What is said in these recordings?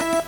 you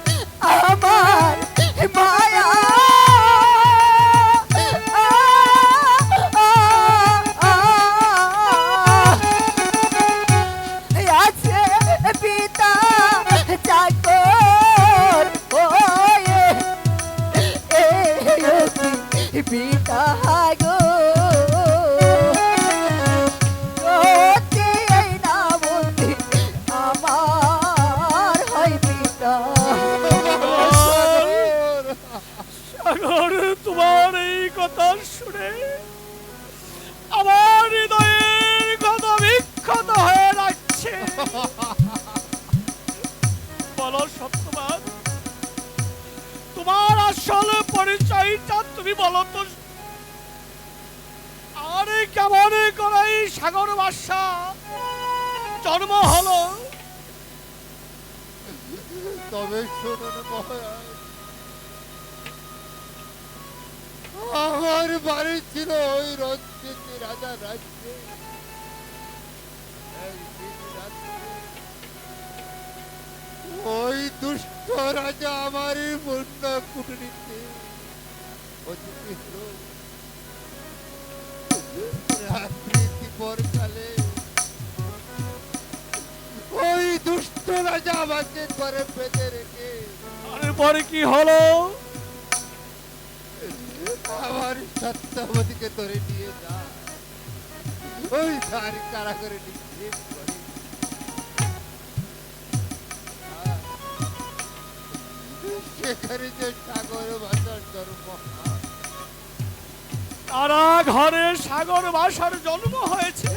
শুনে আমার হৃদয়ের কথা বিক্ষত হয়ে যাচ্ছে। বলো সত্যবাদ। তোমার আসল পরিচয়টা তুমি বলো তো। আরে কেমন করে সাগর বাসা জন্ম হলো? তবে শুনুন মহারাজ। আমার বাড়ি ছিল ওই রঞ্জিত রাজা রাজ্যে। ওই দুষ্ট রাজা আমার পূর্ণ কুটনীতে। পরকালে ওই দুষ্ট রাজা আমাকে ঘরে বেঁধে রেখে আরে পরে কি হলো? আমার সত্যবতীকে ধরে নিয়ে যা। ওই তার কারা করে নিক্ষেপ করে সেখানে যে সাগর ভাষার জন্ম হয়, তারা ঘরে সাগর বাসার জন্ম হয়েছে।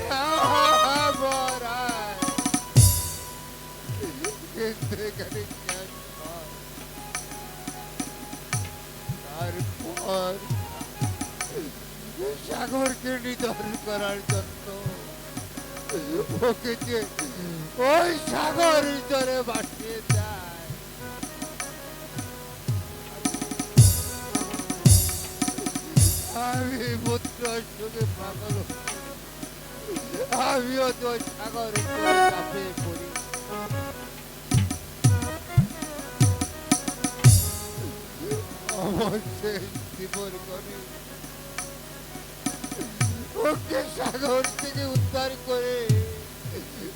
কিন্তু এখানে তারপর সাগরকে নিধন করার জন্য ওকে যে ওই সাগর জলে ভাসিয়ে দেয়। আমি পুত্র সুখে পাগল। আমিও তো সাগরে চাপে অবশ্যই জীবন করে ওকে সাগর থেকে উদ্ধার করে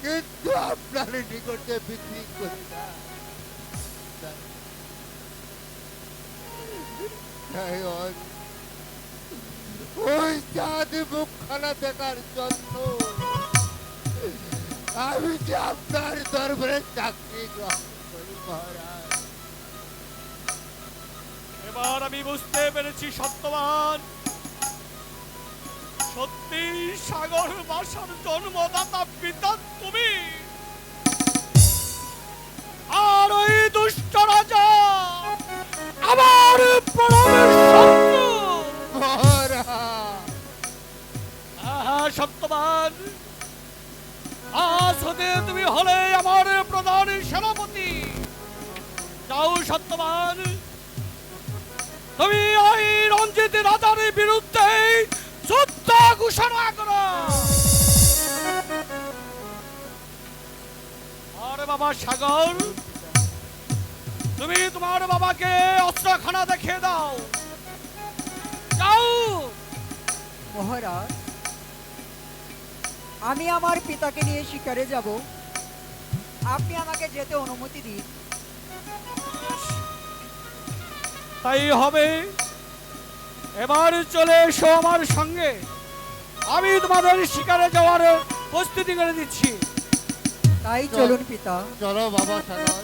কিন্তু আপনার নিকটে বিক্রি করি ওই চাঁদ মুখখানা দেখার জন্য আমি যে আপনার দরবারে চাকরি গ্রহণ করি মহারাজ। আমি বুঝতে পেরেছি, সত্যবান। সত্যি সাগর বাসার জন্মদাতা পিতা তুমি। আর ওই দুষ্ট রাজা আহা, সত্যবান। আজ হতে তুমি হলে আমার প্রধান সেনাপতি। যাও, সত্যবান। তুমি ওই রঞ্জিত রাজার বিরুদ্ধে যুদ্ধ ঘোষণা করো। আরে বাবা সাগর, তুমি তোমার বাবাকে অস্ত্রখানা দেখিয়ে দাও। যাও। মহারাজ, আমি আমার পিতাকে নিয়ে শিকারে যাব। আপনি আমাকে যেতে অনুমতি দিন। তাই হবে। এবার চলে এসো আমার সঙ্গে। আমি তোমাদের শিকারে যাওয়ার প্রস্তুতি করে দিচ্ছি। তাই চলুন পিতা। চলো বাবা সাগর।